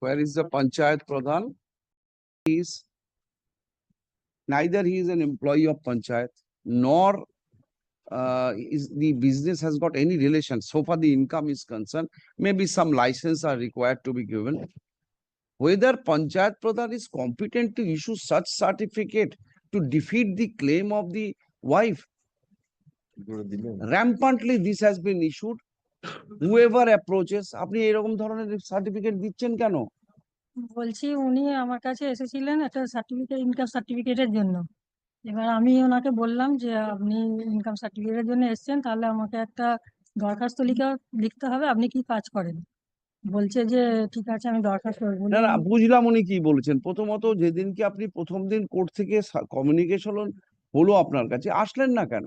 Where is the Panchayat Pradhan? He is neither he is an employee of Panchayat nor uh, is the business has got any relation. So far the income is concerned, maybe some license are required to be given. Whether Panchayat Pradhan is competent to issue such certificate to defeat the claim of the wife. Rampantly this has been issued. Whoever approaches, আপনি এরকম ধরনের certificate দিচ্ছেন কেন? বলছি উনি আমার কাছে এসেছিলেন একটা সার্টিফিকেট ইনকাম সার্টিফিকেটের জন্য। এবার আমি ওনাকে বললাম যে আপনি ইনকাম সার্টিফিকেটের জন্য এসেছেন তাহলে আমাকে একটা দরখাস্ত লিখে লিখতে হবে আপনি কি কাজ করেন? বলছে যে ঠিক আছে আমি দরখাস্ত না না বুঝলাম উনি কি বলেছেন। প্রথমত যেদিনকে আপনি প্রথম দিন কোর্ট থেকে কমিউনিকেশন হলো আপনার কাছে আসলেন না কেন?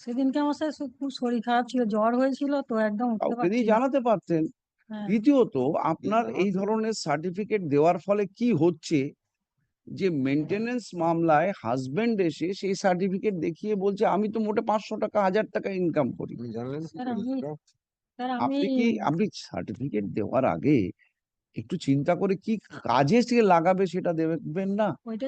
সেদিনকে আমার স্যার খুব শরীর খারাপ ছিল জ্বর হয়েছিল তো একদম উঠতে পারছি না। জানাতে পারতেন। হ্যাঁ। দ্বিতীয়ত আপনার এই ধরনের সার্টিফিকেট দেওয়ার ফলে কি হচ্ছে? যে মেনটেনেন্স মামলায় হাজবেন্ড এসে সেই সার্টিফিকেট দেখিয়ে বলছে আমি তো মোটে পাঁচশো টাকা হাজার টাকা ইনকাম করি। স্যার আমি আপনি কি আপনি সার্টিফিকেট দেওয়ার আগে একটু চিন্তা করে কি কাজে সে লাগাবে সেটা দেখবেন না। ওইটা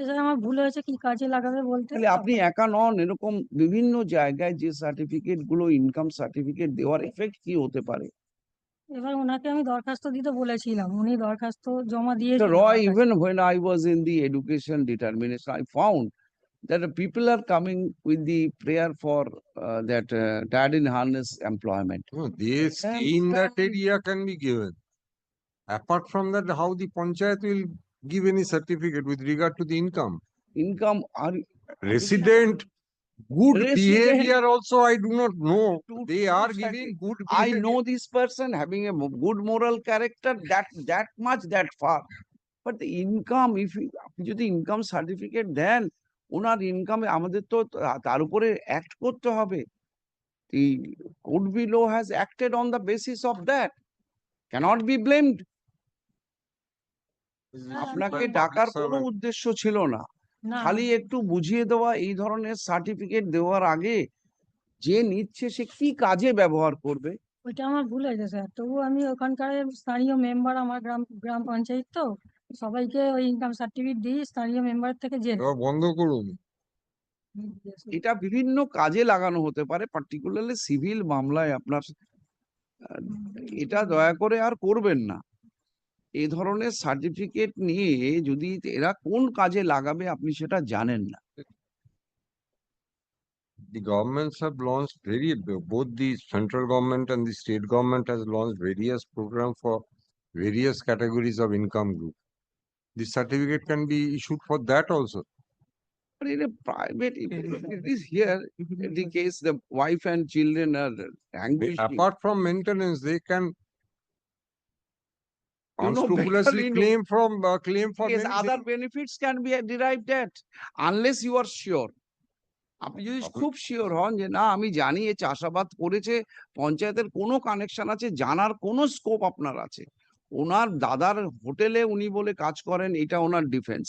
আপনি একা নন এরকম বিভিন্ন জায়গায় যে সার্টিফিকেটগুলো ইনকাম সার্টিফিকেট দেওয়ার এফেক্ট কি হতে পারে? এবার আমি দরখাস্ত দিতে বলেছিলাম উনি দরখাস্ত জমা দিয়ে র even when I was in the education determination I found people are coming with the prayer for that dud harness employment this in that area can Apart from that, how the panchayat will give any certificate with regard to the income? Income are Resident, good Resident- behavior also I do not know. To- They to are giving good I behavior. know this person having a mo- good moral character that that much that far. But the income, if you- আপনি যদি income certificate দেন ওনার ইনকামে আমাদের তো তা- তার উপরে act করতে হবে The could be law has acted on the basis of that. Cannot be blamed. আপনাকে Public ডাকার কোনো উদ্দেশ্য ছিল না। খালি একটু বুঝিয়ে দেওয়া এই ধরনের সার্টিফিকেট দেওয়ার আগে যে নিচ্ছে সে কি কাজে ব্যবহার করবে? ওইটা আমার ভুল হয়েছে স্যার তবু আমি ওখানকার স্থানীয় মেম্বার আমার গ্রাম গ্রাম পঞ্চায়েত তো সবাইকে ওই ইনকাম সার্টিফিকেট দিই স্থানীয় মেম্বার থেকে জেনে। এবার বন্ধ করুন। এটা বিভিন্ন কাজে লাগানো হতে পারে পার্টিকুলারলি সিভিল মামলায় আপনার এটা দয়া করে আর করবেন না। এই ধরনের সার্টিফিকেট নিয়ে যদি এরা কোন কাজে লাগাবে আপনি সেটা জানেন না The governments have launched very, both the central government and the state government has launched various program for various categories of income group. The certificate can be issued for that also. But in a private, if it is here, in the case the wife and children are anguishing. Apart from maintenance, they can unscrupulously claim from uh, claim for yes, benefit. other benefits can be derived at unless you are sure. আপনি যদি খুব sure হন যে না আমি জানি এ চাষাবাদ করেছে পঞ্চায়েতের কোনো কানেকশন আছে জানার কোন স্কোপ আপনার আছে। ওনার দাদার হোটেলে উনি বলে কাজ করেন এটা ওনার ডিফেন্স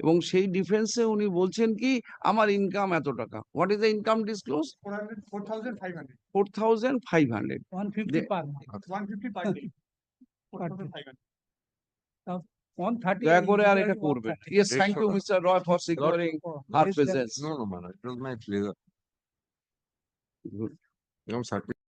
এবং সেই ডিফেন্সে উনি বলছেন কি আমার ইনকাম এত টাকা। What is the income disclose four thousand five hundred four thousand five hundred one fifty per one fifty per দয়া করে আর এটা করবেন yes thank you mister Roy for securing her presence No, no, man, it was my pleasure. Good. Income certificate